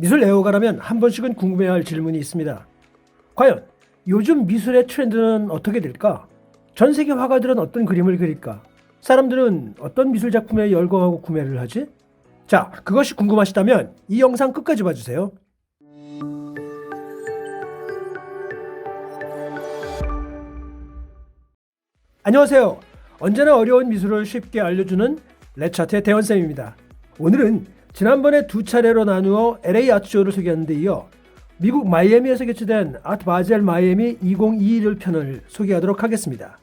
미술 애호가라면 한 번씩은 궁금해할 질문이 있습니다. 과연 요즘 미술의 트렌드는 어떻게 될까? 전 세계 화가들은 어떤 그림을 그릴까? 사람들은 어떤 미술 작품에 열광하고 구매를 하지? 자, 그것이 궁금하시다면 이 영상 끝까지 봐주세요. 안녕하세요. 언제나 어려운 미술을 쉽게 알려주는 레차트의 대원쌤입니다. 오늘은 지난번에 두 차례로 나누어 LA 아트쇼를 소개하는데 이어 미국 마이애미에서 개최된 아트 바젤 마이애미 2021 편을 소개하도록 하겠습니다.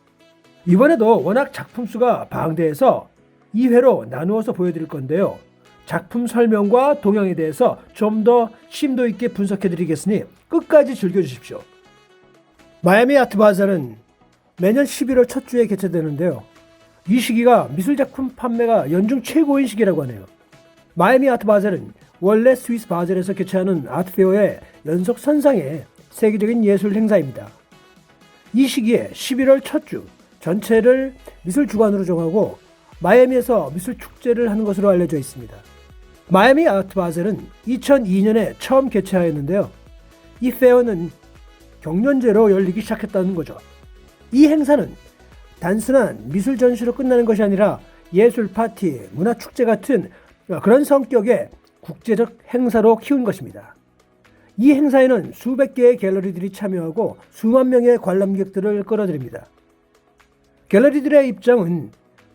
이번에도 워낙 작품 수가 방대해서 2회로 나누어서 보여드릴 건데요. 작품 설명과 동영에 대해서 좀 더 심도 있게 분석해 드리겠으니 끝까지 즐겨주십시오. 마이애미 아트 바젤은 매년 11월 첫 주에 개최되는데요. 이 시기가 미술작품 판매가 연중 최고인 시기라고 하네요. 마이애미 아트 바젤은 원래 스위스 바젤에서 개최하는 아트페어의 연속 선상의 세계적인 예술 행사입니다. 이 시기에 11월 첫 주 전체를 미술 주간으로 정하고 마이애미에서 미술 축제를 하는 것으로 알려져 있습니다. 마이애미 아트 바젤은 2002년에 처음 개최하였는데요. 이 페어는 경연제로 열리기 시작했다는 거죠. 이 행사는 단순한 미술 전시로 끝나는 것이 아니라 예술 파티, 문화 축제 같은 그런 성격의 국제적 행사로 키운 것입니다. 이 행사에는 수백 개의 갤러리들이 참여하고 수만 명의 관람객들을 끌어들입니다. 갤러리들의 입장은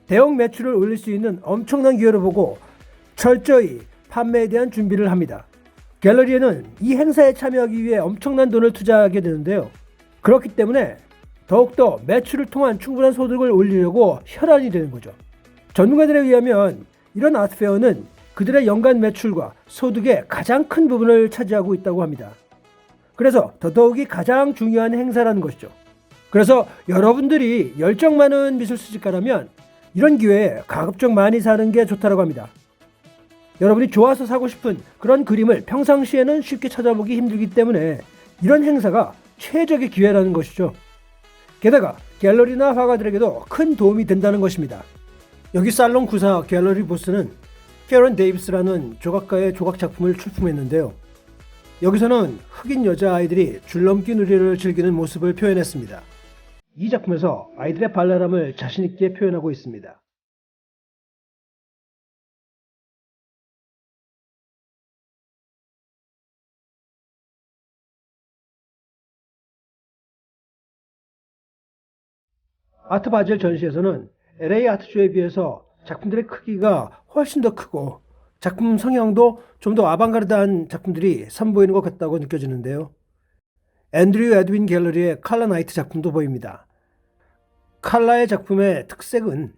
대형 매출을 올릴 수 있는 엄청난 기회를 보고 철저히 판매에 대한 준비를 합니다. 갤러리에는 이 행사에 참여하기 위해 엄청난 돈을 투자하게 되는데요. 그렇기 때문에 더욱더 매출을 통한 충분한 소득을 올리려고 혈안이 되는 거죠. 전문가들에 의하면 이런 아트페어는 그들의 연간 매출과 소득의 가장 큰 부분을 차지하고 있다고 합니다. 그래서 더더욱이 가장 중요한 행사라는 것이죠. 그래서 여러분들이 열정 많은 미술 수집가라면 이런 기회에 가급적 많이 사는 게 좋다고 합니다. 여러분이 좋아서 사고 싶은 그런 그림을 평상시에는 쉽게 찾아보기 힘들기 때문에 이런 행사가 최적의 기회라는 것이죠. 게다가 갤러리나 화가들에게도 큰 도움이 된다는 것입니다. 여기 살롱 구사 갤러리 보스는 캐런 데이비스라는 조각가의 조각 작품을 출품했는데요. 여기서는 흑인 여자아이들이 줄넘기 놀이를 즐기는 모습을 표현했습니다. 이 작품에서 아이들의 발랄함을 자신있게 표현하고 있습니다. 아트 바젤 전시에서는 LA 아트쇼에 비해서 작품들의 크기가 훨씬 더 크고 작품 성향도 좀 더 아방가르드한 작품들이 선보이는 것 같다고 느껴지는데요. 앤드류 에드윈 갤러리의 칼라 나이트 작품도 보입니다. 칼라의 작품의 특색은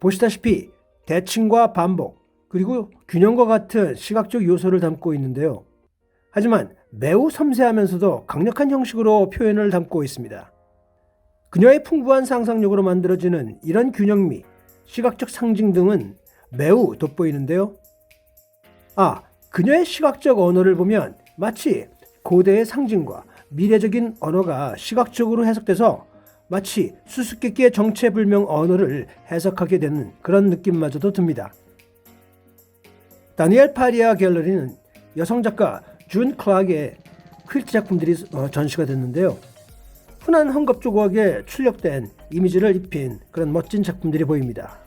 보시다시피 대칭과 반복 그리고 균형과 같은 시각적 요소를 담고 있는데요. 하지만 매우 섬세하면서도 강력한 형식으로 표현을 담고 있습니다. 그녀의 풍부한 상상력으로 만들어지는 이런 균형미, 시각적 상징 등은 매우 돋보이는데요. 아, 그녀의 시각적 언어를 보면 마치 고대의 상징과 미래적인 언어가 시각적으로 해석돼서 마치 수수께끼의 정체불명 언어를 해석하게 되는 그런 느낌마저도 듭니다. 다니엘 파리아 갤러리는 여성 작가 준 클락의 퀼트 작품들이 어, 전시가 됐는데요. 흔한 헝겊 조각에 출력된 이미지를 입힌 그런 멋진 작품들이 보입니다.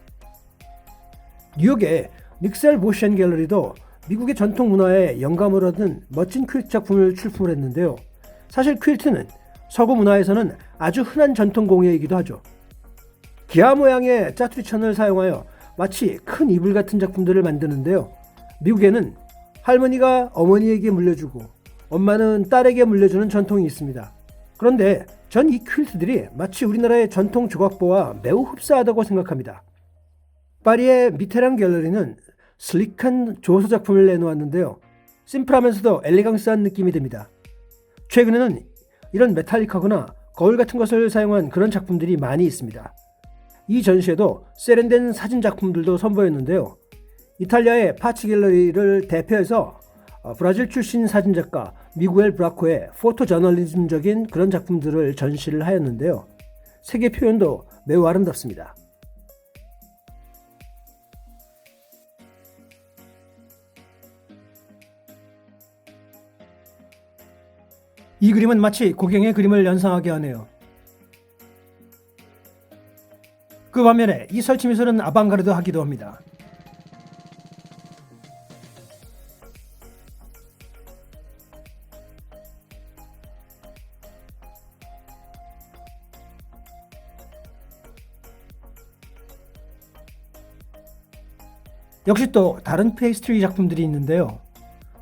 뉴욕의 닉셀 보션 갤러리도 미국의 전통 문화에 영감을 얻은 멋진 퀼트 작품을 출품을 했는데요. 사실 퀼트는 서구 문화에서는 아주 흔한 전통 공예이기도 하죠. 기아 모양의 짜투리천을 사용하여 마치 큰 이불 같은 작품들을 만드는데요. 미국에는 할머니가 어머니에게 물려주고 엄마는 딸에게 물려주는 전통이 있습니다. 그런데 전 이 퀼트들이 마치 우리나라의 전통 조각보와 매우 흡사하다고 생각합니다. 파리의 미테랑 갤러리는 슬릭한 조소 작품을 내놓았는데요. 심플하면서도 엘리강스한 느낌이 듭니다. 최근에는 이런 메탈릭하거나 거울 같은 것을 사용한 그런 작품들이 많이 있습니다. 이 전시에도 세련된 사진 작품들도 선보였는데요. 이탈리아의 파치 갤러리를 대표해서 어, 브라질 출신 사진작가 미구엘 브라코의 포토 저널리즘적인 그런 작품들을 전시를 하였는데요. 세계 표현도 매우 아름답습니다. 이 그림은 마치 고갱의 그림을 연상하게 하네요. 그 반면에 이 설치 미술은 아방가르드 하기도 합니다. 역시 또 다른 페이스트리 작품들이 있는데요.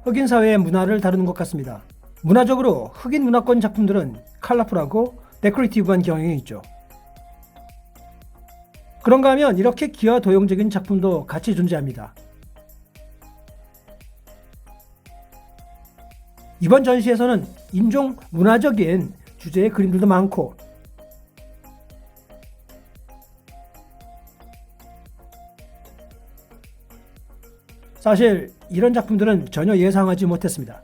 흑인 사회의 문화를 다루는 것 같습니다. 문화적으로 흑인 문화권 작품들은 컬러풀하고 데코레이티브한 경향이 있죠. 그런가 하면 이렇게 기와 도용적인 작품도 같이 존재합니다. 이번 전시에서는 인종 문화적인 주제의 그림들도 많고 사실 이런 작품들은 전혀 예상하지 못했습니다.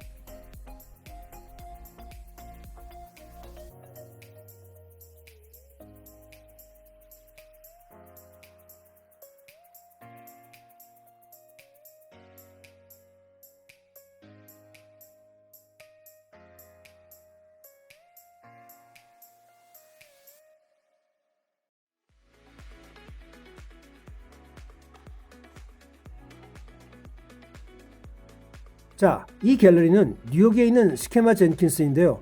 자, 이 갤러리는 뉴욕에 있는 스케마 젠킨스인데요.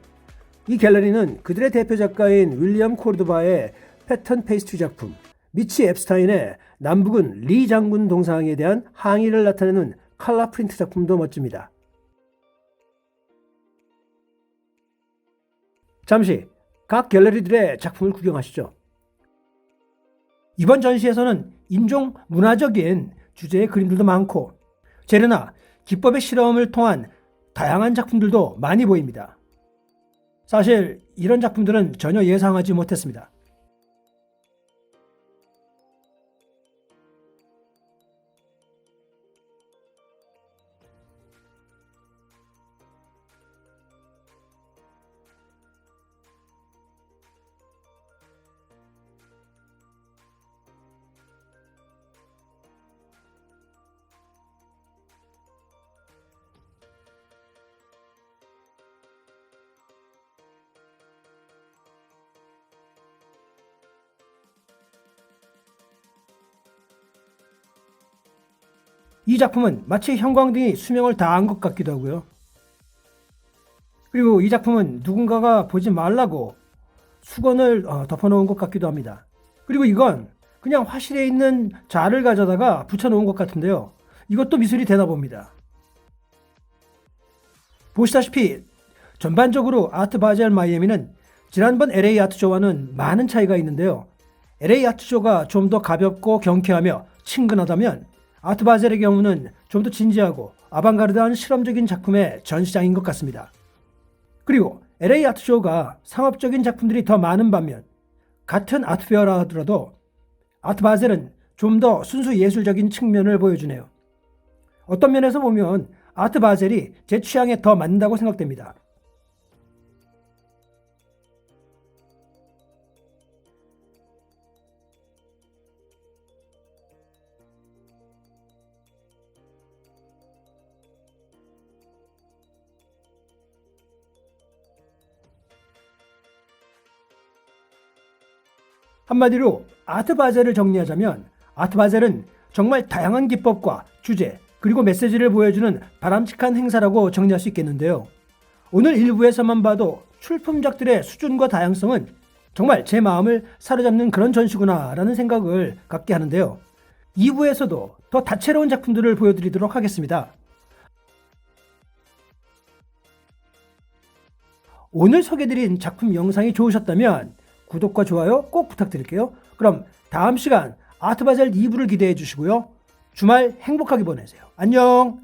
이 갤러리는 그들의 대표 작가인 윌리엄 코르도바의 패턴 페이스트리 작품, 미치 앱스타인의 남북은 리 장군 동상에 대한 항의를 나타내는 칼라 프린트 작품도 멋집니다. 잠시 각 갤러리들의 작품을 구경하시죠. 이번 전시에서는 인종 문화적인 주제의 그림들도 많고 재료나 기법의 실험을 통한 다양한 작품들도 많이 보입니다. 사실 이런 작품들은 전혀 예상하지 못했습니다. 이 작품은 마치 형광등이 수명을 다한 것 같기도 하고요. 그리고 이 작품은 누군가가 보지 말라고 수건을 어, 덮어놓은 것 같기도 합니다. 그리고 이건 그냥 화실에 있는 자를 가져다가 붙여놓은 것 같은데요. 이것도 미술이 되나 봅니다. 보시다시피 전반적으로 아트 바젤 마이애미는 지난번 LA 아트쇼와는 많은 차이가 있는데요. LA 아트쇼가 좀 더 가볍고 경쾌하며 친근하다면 아트 바젤의 경우는 좀 더 진지하고 아방가르드한 실험적인 작품의 전시장인 것 같습니다. 그리고 LA 아트쇼가 상업적인 작품들이 더 많은 반면 같은 아트페어라 하더라도 아트 바젤은 좀 더 순수 예술적인 측면을 보여주네요. 어떤 면에서 보면 아트 바젤이 제 취향에 더 맞는다고 생각됩니다. 한마디로 아트 바젤을 정리하자면 아트 바젤은 정말 다양한 기법과 주제 그리고 메시지를 보여주는 바람직한 행사라고 정리할 수 있겠는데요. 오늘 일부에서만 봐도 출품작들의 수준과 다양성은 정말 제 마음을 사로잡는 그런 전시구나라는 생각을 갖게 하는데요. 2부에서도 더 다채로운 작품들을 보여드리도록 하겠습니다. 오늘 소개드린 작품 영상이 좋으셨다면 구독과 좋아요 꼭 부탁드릴게요. 그럼 다음 시간 아트바젤 2부를 기대해 주시고요. 주말 행복하게 보내세요. 안녕!